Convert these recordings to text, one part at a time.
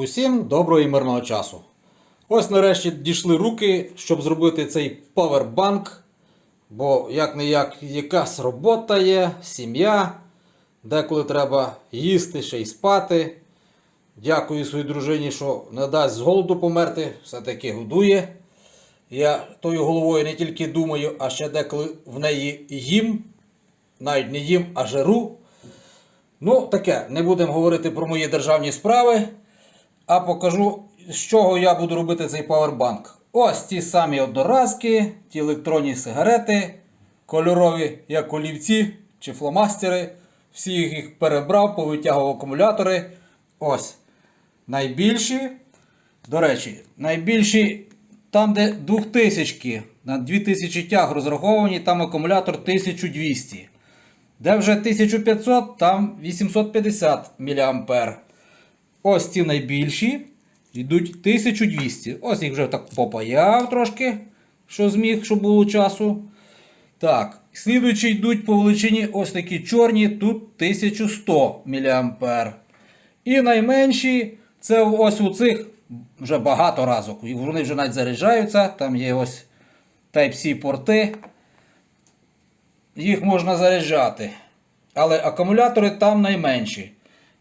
Усім доброго і мирного часу. Ось нарешті дійшли руки, щоб зробити цей павербанк. Бо як не як якась робота є, сім'я, деколи треба їсти ще й спати. Дякую своїй дружині, що не дасть з голоду померти, все-таки годує. Я тою головою не тільки думаю, а ще деколи в неї їм, навіть не їм, а жеру. Ну, таке, не будемо говорити про мої державні справи, а покажу, з чого я буду робити цей павербанк. Ось ті самі одноразки, ті електронні сигарети, кольорові, як олівці чи фломастери. Всі їх перебрав, повитягував акумулятори. Ось. Найбільші. До речі, найбільші там, де 2000 на 2000 тяг розраховані, там акумулятор 1200. Де вже 1500, там 850 мА. Ось ці найбільші йдуть 1200. Ось їх вже так попаяв трошки, що зміг, щоб було часу. Так, слідуючі йдуть по величині ось такі чорні, тут 1100 мА. І найменші це ось у цих вже багато разок. Вони вже навіть заряджаються. Там є ось Type-C порти. Їх можна заряджати. Але акумулятори там найменші.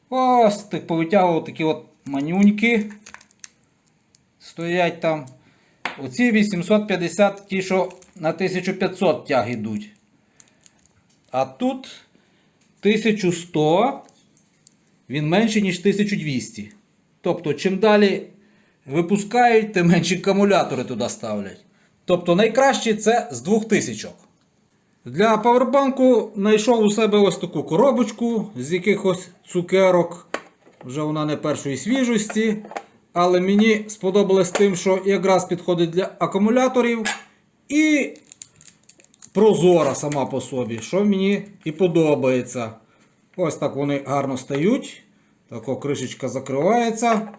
Ось так повитягував такі от манюньки. Стоять там. Оці 850 ті, що на 1500 тяг йдуть. А тут 1100. Він менший, ніж 1200. Тобто, чим далі випускають, тим менші акумулятори туди ставлять. Тобто найкраще це з 2000. Для павербанку знайшов у себе ось таку коробочку з якихось цукерок. Вже вона не першої свіжості. Але мені сподобалось тим, що якраз підходить для акумуляторів і прозора сама по собі, що мені і подобається. Ось так вони гарно стають. Тако кришечка закривається.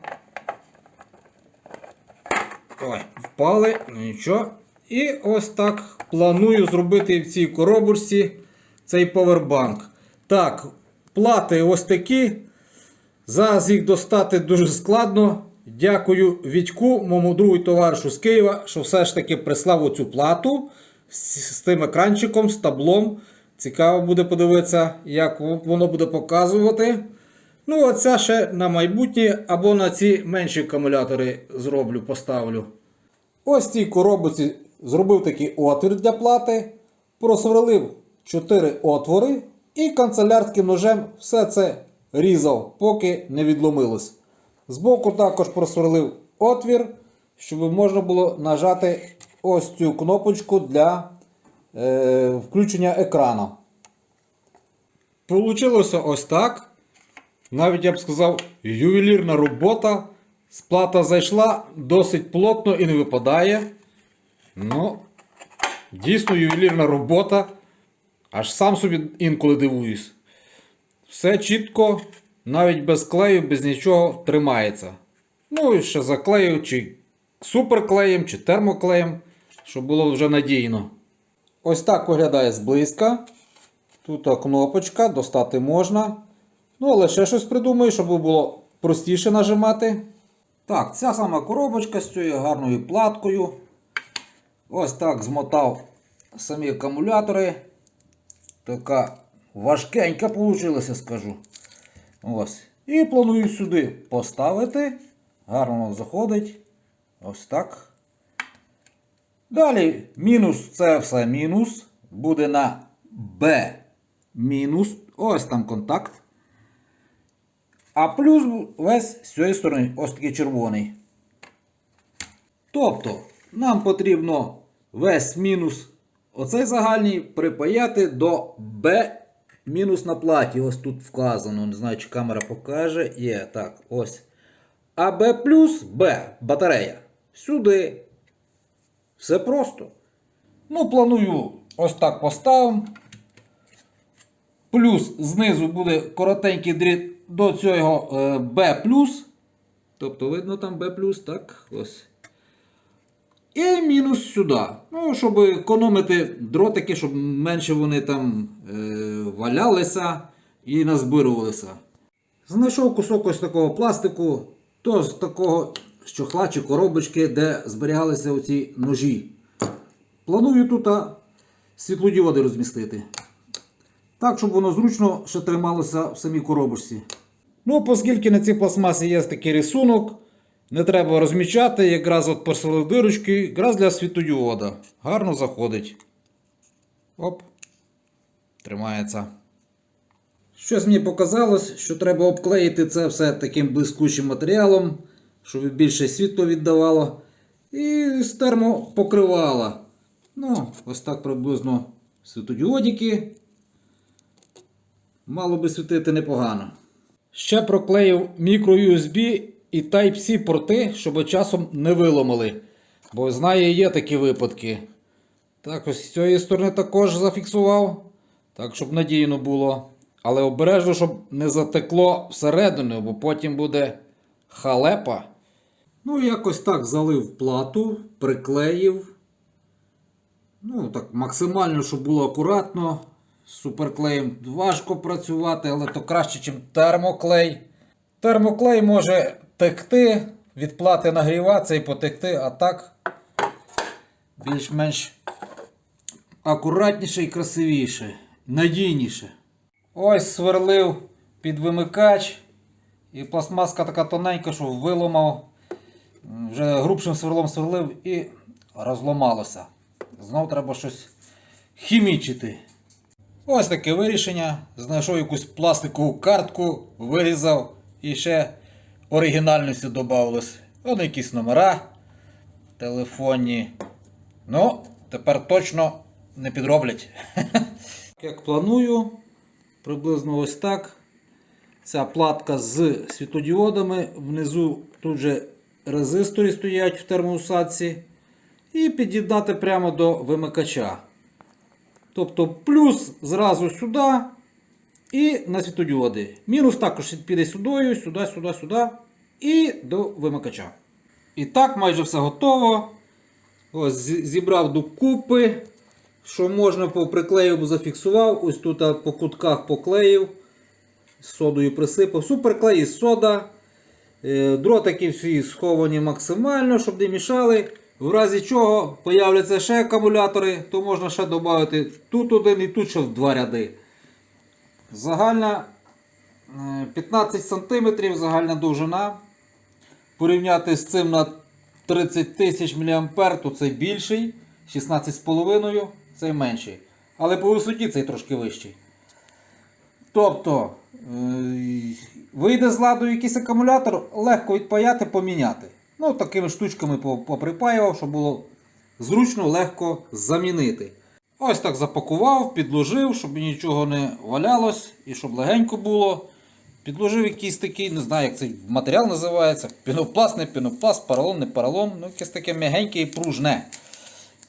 Ой, впали, ну нічого. І ось так планую зробити в цій коробочці цей повербанк. Так, плати ось такі. Зараз їх достати дуже складно. Дякую Вітьку, моєму другу товаришу з Києва, що все ж таки прислав оцю плату з, з тим екранчиком, з таблом. Цікаво буде подивитися, як воно буде показувати. Ну, оця ще на майбутнє або на ці менші акумулятори зроблю, поставлю. Ось цій коробці зробив такий отвір для плати, просверлив 4 отвори і канцелярським ножем все це різав, поки не відломилось. Збоку також просверлив отвір, щоб можна було нажати ось цю кнопочку для е, включення екрану. Получилося ось так. Навіть я б сказав, ювелірна робота. Сплата зайшла досить плотно і не випадає. Ну, дійсно ювелірна робота. Аж сам собі інколи дивуюсь. Все чітко, навіть без клею, без нічого тримається. Ну і ще заклею, чи суперклеєм, чи термоклеєм, щоб було вже надійно. Ось так виглядає зблизька. Тут кнопочка, достати можна. Ну, але ще щось придумаю, щоб було простіше нажимати. Так, ця сама коробочка з цією гарною платкою. Ось так змотав самі акумулятори. Така важкенька вийшла, скажу. Ось. І планую сюди поставити. Гарно заходить. Ось так. Далі мінус це все мінус. Буде на B мінус. Ось там контакт. А плюс весь з цієї сторони ось такий червоний. Тобто, нам потрібно весь мінус оцей загальний припаяти до B мінус на платі. Ось тут вказано. Не знаю, чи камера покаже. Є, так, ось. А B плюс B батарея. Сюди. Все просто. Ну, планую ось так поставимо. Плюс знизу буде коротенький дріт до цього е, B. Тобто, видно там B, так? Ось. І мінус сюди. Ну, щоб економити дротики, щоб менше вони там е, валялися і назбирувалися. Знайшов кусок ось такого пластику То з такого з чохла чи коробочки, де зберігалися оці ножі. Планую тут світлодіоди розмістити. Так, щоб воно зручно ще трималося в самій коробочці. Ну, оскільки на цій пластмасі є такий рисунок, не треба розмічати, якраз от посили дирочки, якраз для світодіода. Гарно заходить. Оп. Тримається. Щось мені показалось, що треба обклеїти це все таким блискучим матеріалом, щоб більше світло віддавало. І з термопокривала. Ну, ось так приблизно світодіодики. Мало би світити непогано. Ще проклеїв мікро-USB і Type-C порти, щоб часом не виломали. Бо знає, є такі випадки. Так, ось з цієї сторони також зафіксував. Так, щоб надійно було. Але обережно, щоб не затекло всередину, бо потім буде халепа. Ну, якось так залив плату, приклеїв. Ну, так, максимально, щоб було акуратно. З суперклеєм важко працювати, але то краще, ніж термоклей. Термоклей може текти, від плати нагріватися і потекти, а так більш-менш акуратніше і красивіше, надійніше. Ось сверлив під вимикач. І пластмаска така тоненька, що виломав. Вже грубшим сверлом сверлив і розломалося. Знов треба щось хімічити. Ось таке вирішення. Знайшов якусь пластикову картку, вирізав і ще оригінальності додавалось. Вони якісь номера телефонні. Ну, тепер точно не підроблять. Як планую, приблизно ось так. Ця платка з світлодіодами. Внизу тут же резистори стоять в термоусадці. І під'єднати прямо до вимикача. Тобто плюс зразу сюди і на світодіоди. Мінус також піде сюди, сюди, сюди, сюди і до вимикача. І так, майже все готово. Ось зібрав докупи. Що можна поприклеїв, зафіксував. Ось тут по кутках поклеїв. Содою присипав. Суперклей і сода. Е, Дротики всі сховані максимально, щоб не мішали. В разі чого появляться ще акумулятори, то можна ще додати тут один і тут ще в два ряди. Загальна е, 15 см загальна довжина. Порівняти з цим на 30 тисяч мА, то це більший, 16,5 це менший. Але по висоті цей трошки вищий. Тобто, е, вийде з ладу якийсь акумулятор, легко відпаяти, поміняти. Ну, такими штучками поприпаював, щоб було зручно, легко замінити. Ось так запакував, підложив, щоб нічого не валялось і щоб легенько було. Підложив якийсь такий, не знаю, як цей матеріал називається. Пінопласт, не пінопласт, поролон, не поролон. Ну, якесь таке м'ягеньке і пружне.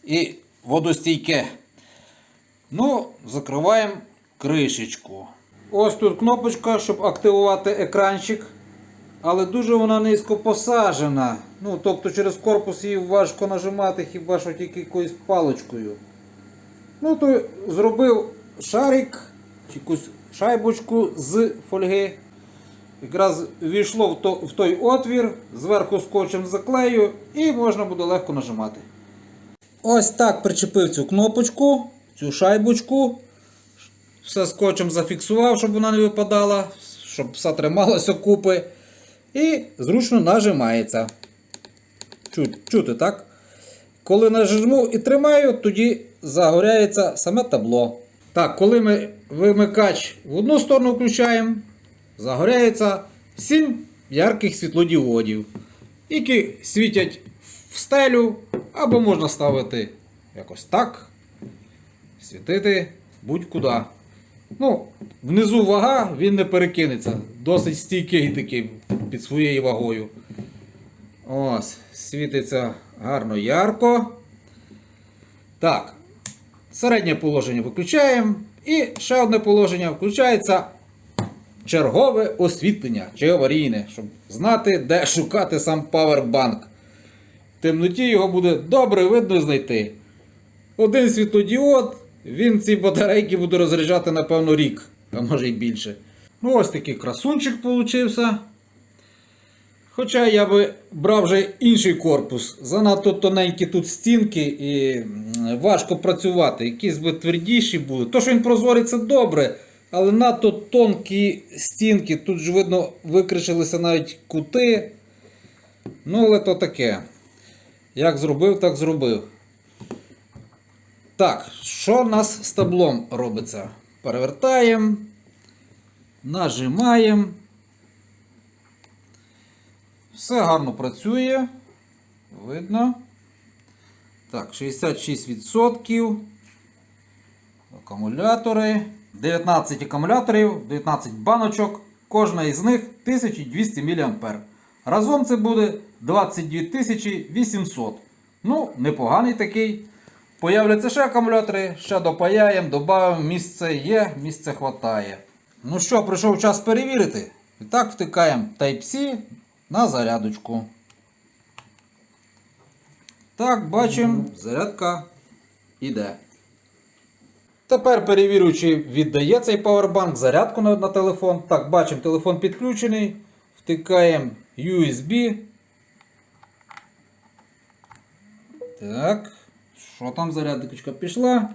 І водостійке. Ну, закриваємо кришечку. Ось тут кнопочка, щоб активувати екранчик. Але дуже вона низько посаджена. Ну, тобто через корпус її важко нажимати, хіба що тільки якоюсь паличкою. Ну, то зробив шарик, якусь шайбочку з фольги. Якраз війшло в, то, в той отвір, зверху скотчем заклею і можна буде легко нажимати. Ось так причепив цю кнопочку, цю шайбочку. Все скотчем зафіксував, щоб вона не випадала, щоб все трималося купи. І зручно нажимається. Чу- Чути, так? Коли нажму і тримаю, тоді загоряється саме табло. Так, коли ми вимикач в одну сторону включаємо, загоряється 7 ярких світлодіодів, які світять в стелю, або можна ставити якось так, світити будь-куди. Ну, внизу вага, він не перекинеться. Досить стійкий такий під своєю вагою. Ось, світиться гарно ярко. Так. Середнє положення виключаємо. І ще одне положення включається чергове освітлення чи аварійне, щоб знати, де шукати сам павербанк. В темноті його буде добре видно знайти. Один світлодіод, він ці батарейки буде розряджати, напевно, рік, а може й більше. Ну, ось такий красунчик получився. Хоча я би брав вже інший корпус. Занадто тоненькі тут стінки і важко працювати. Якісь би твердіші були. То, що він прозорий, це добре. Але надто тонкі стінки. Тут ж видно, викришилися навіть кути. Ну, але то таке. Як зробив, так зробив. Так, що в нас з таблом робиться? Перевертаємо, нажимаємо. Все гарно працює. Видно. Так, 66%. Акумулятори. 19 акумуляторів, 19 баночок. Кожна із них 1200 мА. Разом це буде 22 800. Ну, непоганий такий. Появляться ще акумулятори, ще допаяємо, додаємо, місце є, місце хватає. Ну що, прийшов час перевірити. І так втикаємо Type-C на зарядочку. Так, бачимо, зарядка іде. Тепер перевірю, чи віддає цей павербанк зарядку на, на телефон. Так, бачимо, телефон підключений. Втикаємо USB. Так. Що там зарядочка пішла?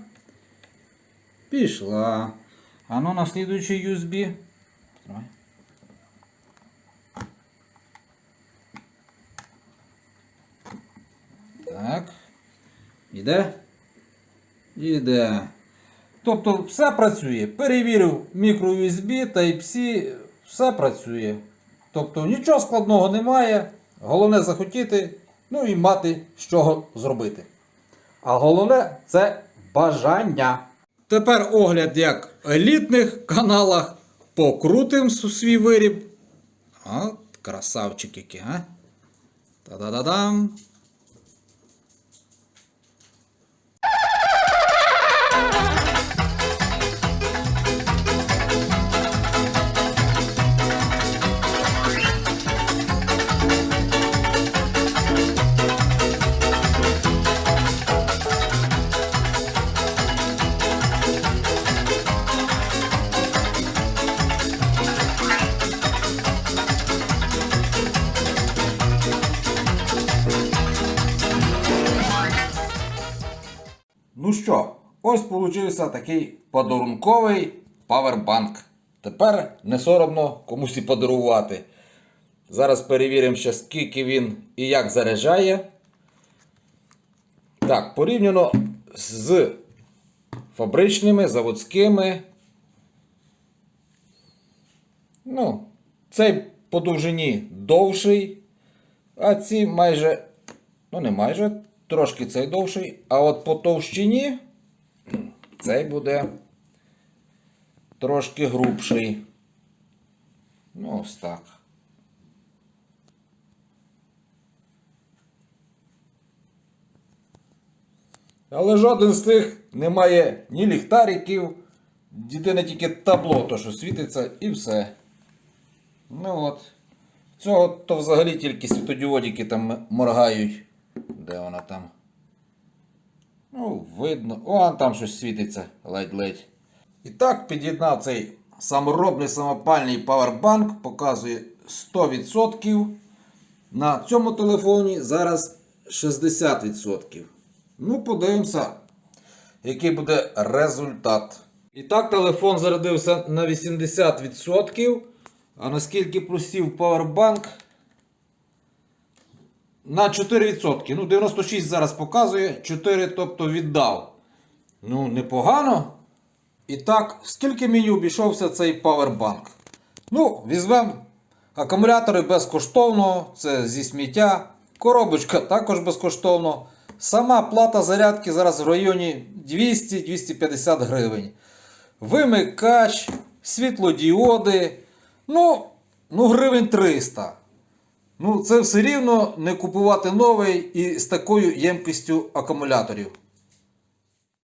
Пішла. А ну на слідуючий USB. Так. Іде? Іде. Тобто все працює. Перевірив мікро-USB, Type-C, все працює. Тобто нічого складного немає. Головне захотіти, ну і мати з чого зробити. А головне це бажання. Тепер огляд як в елітних каналах. Покрутим свій виріб. От, красавчик який, а? Та-да-да-дам. Ось получився такий подарунковий павербанк. Тепер не соромно комусь і подарувати. Зараз перевіримо ще скільки він і як заряджає. Так, порівняно з фабричними, заводськими. Ну, цей по довжині довший, а ці майже, ну не майже, трошки цей довший, а от по товщині цей буде трошки грубший. Ну, ось так. Але жоден з тих не має ні ліхтариків, єдине тільки табло, то що світиться, і все. Ну от. Цього то взагалі тільки світодіодики там моргають. Де вона там? Ну, видно. О, там щось світиться ледь-ледь. І так, під'єднав цей саморобний самопальний павербанк, показує 100%. На цьому телефоні зараз 60%. Ну, подивимося, який буде результат. І так, телефон зарядився на 80%. А наскільки просів павербанк? На 4%. Ну, 96 зараз показує, 4, тобто віддав. Ну, непогано. І так, скільки мені обійшовся цей павербанк? Ну, візьмемо акумулятори безкоштовно, це зі сміття. Коробочка також безкоштовно. Сама плата зарядки зараз в районі 200-250 гривень. Вимикач, світлодіоди. Ну, ну, гривень 300. Ну, це все рівно не купувати новий і з такою ємкістю акумуляторів.